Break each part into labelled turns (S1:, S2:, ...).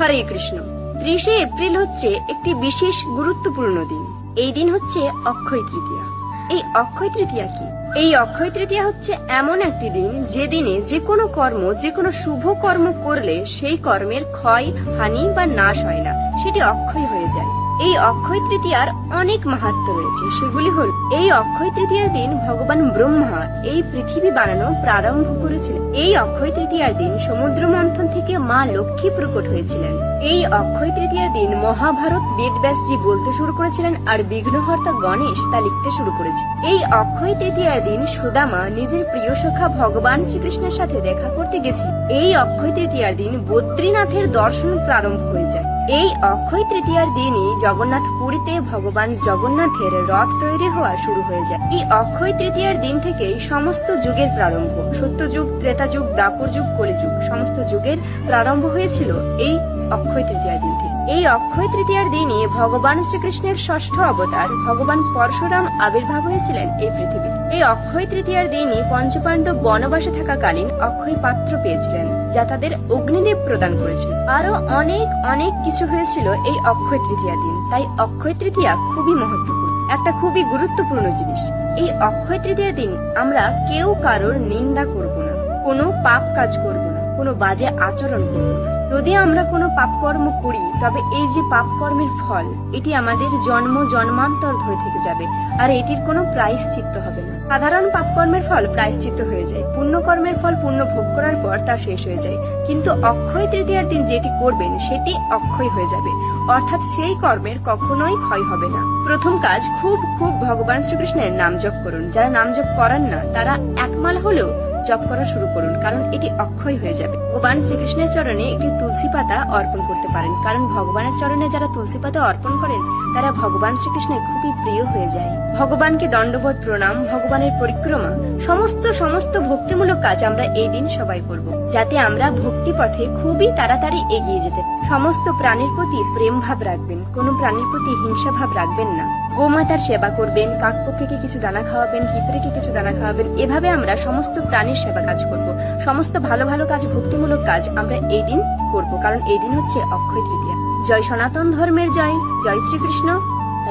S1: হরে Krishna. ত্রিশে April হচ্ছে একটি বিশেষ গুরুত্বপূর্ণ দিন। এই দিন হচ্ছে অক্ষয় তৃতীয়া। এই অক্ষয় তৃতীয়া কি? এই অক্ষয় তৃতীয়া হচ্ছে এমন একটি দিন যে দিনে যে কোনো কর্ম, যে কোনো শুভ কর্ম করলে সেই কর্মের ক্ষয়, হানি বা নাশ হয় না। সেটি অক্ষয় হয়ে যায়। এই অক্ষয় তৃতীয়ার অনেক মাহাত্ম রয়েছে। সেগুলি হল, এই অক্ষয় তৃতীয়ার দিন ভগবান ব্রহ্মা এই পৃথিবী বানানো প্রারম্ভ করেছিলেন। এই অক্ষয় তৃতীয়ার দিন সমুদ্র মন্থন থেকে মা লক্ষ্মী প্রকট হয়েছিলেন। এই অক্ষয় তৃতীয়ার দিন মহাভারত বেদব্যাসজি বলতে শুরু করেছিলেন আর বিঘ্নহর্তা গণেশ তা লিখতে শুরু করেছে। এই অক্ষয় তৃতীয়ার দিন সুদামা নিজের প্রিয় সখা ভগবান শ্রীকৃষ্ণের সাথে দেখা করতে গেছে এই অক্ষয় তৃতীয়ার দিন বদ্রীনাথের দর্শন প্রারম্ভ হয়ে যায়। এই অক্ষয় তৃতীয়ার দিনই জগন্নাথ পুরীতে ভগবান জগন্নাথের রথ তৈরি হওয়া শুরু হয়ে যায়। এই অক্ষয় তৃতীয়ার দিন থেকেই সমস্ত যুগের প্রারম্ভ সত্যযুগ ত্রেতা যুগ, দাপর যুগ কলিযুগ সমস্ত যুগের প্রারম্ভ হয়েছিল এই অক্ষয় তৃতীয়ার দিন থেকে। এই অক্ষয় তৃতীয়ার দিনে ভগবান শ্রীকৃষ্ণের ষষ্ঠ অবতার, ভগবান পরশুরাম আবির্ভাব হয়েছিলেন এই পৃথিবী এই অক্ষয় তৃতীয়ার দিনই পঞ্চপাণ্ডব বনবাসে থাকাকালীন অক্ষয় পাত্র পেয়েছিলেন। যা তাদের অগ্নিদেব প্রদান করেছিল। আরও অনেক অনেক কিছু হয়েছিল এই অক্ষয় তৃতীয়া দিন। তাই অক্ষয় তৃতীয়া খুবই মহত্বপূর্ণ। একটা খুবই গুরুত্বপূর্ণ জিনিস। এই অক্ষয় তৃতীয়ার দিন আমরা কেউ কারোর নিন্দা করব না। কোনো পাপ কাজ করব না। কোনো বাজে আচরণ করব না। যদি আমরা কোনো পাপকর্ম করি, তবে এই যে পাপকর্মের ফল, এটি আমাদের জন্ম জন্মান্তর ধরে থেকে যাবে, আর এটির কোনো প্রায়শ্চিত্ত হবে না। সাধারণ পাপকর্মের ফল প্রায়শ্চিত্ত হয়ে যায়। পুণ্যকর্মের ফল পুণ্য ভোগ করার পর তা শেষ হয়ে যায়। কিন্তু অক্ষয় তৃতীয়ার দিন যেটি করবেন, সেটি অক্ষয় হয়ে যাবে। অর্থাৎ সেই কর্মের কখনোই ক্ষয় হবে না। প্রথম কাজ, খুব খুব ভগবান শ্রীকৃষ্ণের নাম জপ করুন। যারা নাম জপ করান না, তারা একমাল হলেও জপ করা শুরু করুন, কারণ এটি অক্ষয় হয়ে যাবে। ভগবান শ্রীকৃষ্ণের চরণে একটি তুলসী পাতা অর্পণ করতে পারেন, কারণ ভগবানের চরণে যারা তুলসী পাতা অর্পণ করেন, তারা ভগবান শ্রীকৃষ্ণের খুবই প্রিয় হয়ে যায়। ভগবানকে দণ্ডবোধ, প্রণাম, ভগবানের পরিক্রমা, সমস্ত সমস্ত ভক্তিমূলক কাজ আমরা এই দিন সবাই করব, যাতে আমরা ভক্তি পথে খুবই তাড়াতাড়ি এগিয়ে যেতে সমস্ত প্রাণীর প্রতি প্রেম ভাব রাখবেন, কোনো প্রাণীর প্রতি হিংসা ভাব রাখবেন না। গোমাতার সেবা করবেন কাকপক্ষীকে কিছু দানা খাওয়াবেন হিতরেকে কিছু দানা খাওয়াবেন, এভাবে আমরা সমস্ত প্রাণীর সেবা কাজ করব। সমস্ত ভালো ভালো কাজ, ভক্তিমূলক কাজ আমরা এই দিন করব, কারণ এই দিন হচ্ছে অক্ষয় তৃতীয়া। জয় সনাতন ধর্মের জয়। জয় শ্রীকৃষ্ণ।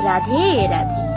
S1: রাধে রাধে।